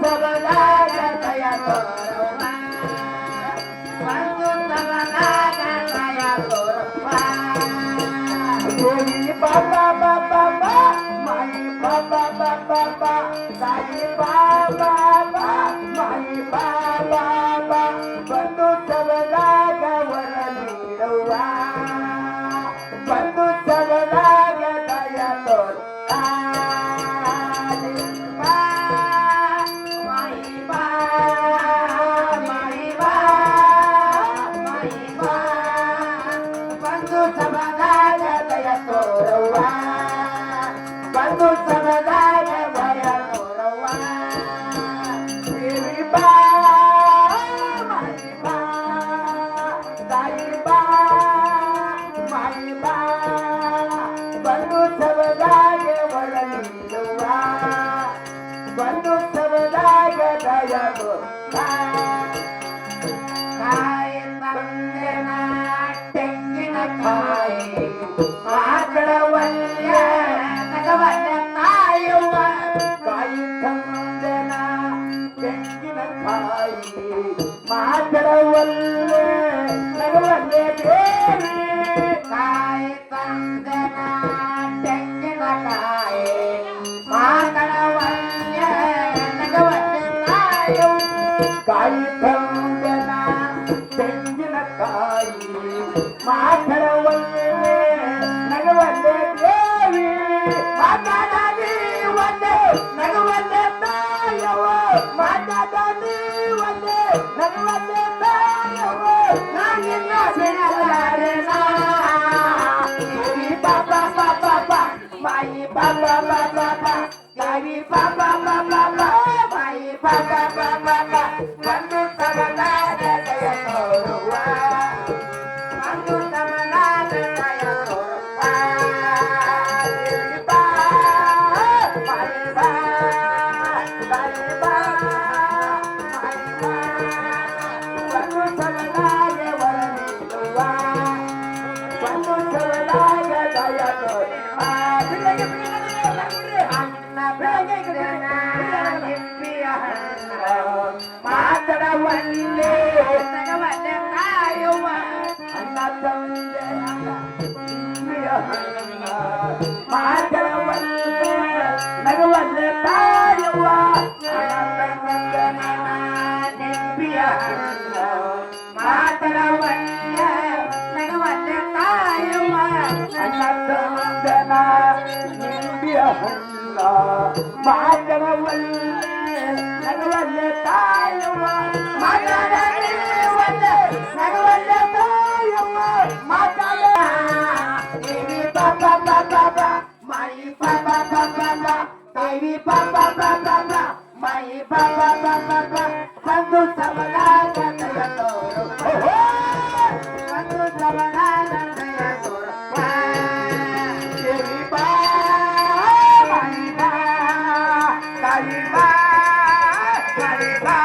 Father. ಸವದಾಗ ಒಳಗಿರುವ ಬಂದು ಸವದಾಗ ದಯಗುತ್ತ ಕಾಯಿ ತಂದೆನ ತೆಂಗಿನ ಕಾಯಿ ಆಕಳ ಒಳ್ಳೆಯ ನಗವನ್ನ ಕಾಯುವ ಕಾಯಿ ತಂದೆನ ತೆಂಗಿನ ಕಾಯಿ ಮಾತಡ ಒಳ್ಳೆ ನಗವನ್ನೇ ಬೇರೆ ಕಾಯಿ ತಂದೆನ ಮಾತರವಲ್ಲೇ ನಗವಲ್ಲೇ ದೇವಿ ಮಾತಾಡಲಿ ಒಂದೇ ನಗವಲ್ಲೇ ತಾಯವ ಮಾತಾಡಲಿ ಒಂದೇ ನಗವಲ್ಲೇ ತಾಯವ ನಾನಿನ್ನ ಬಿಡಲಾರೆ ನಾಯಿ ಬಾಬಾ ಬಾಬಾ ಬಾ ಮಾಯಿ பாக்கடவுள் நகவல்ல தாயம்மா மாட்டாடவல்ல நகவல்ல தாயம்மா மாட்டாட பாப்பா பாப்பா மணி பாப்பா பாப்பா தேவி பாப்பா பாப்பா மணி பாப்பா பாப்பா ಬಂದು ಸಮನಾಗ ತಗೊಂಡು அறிவா அறிவா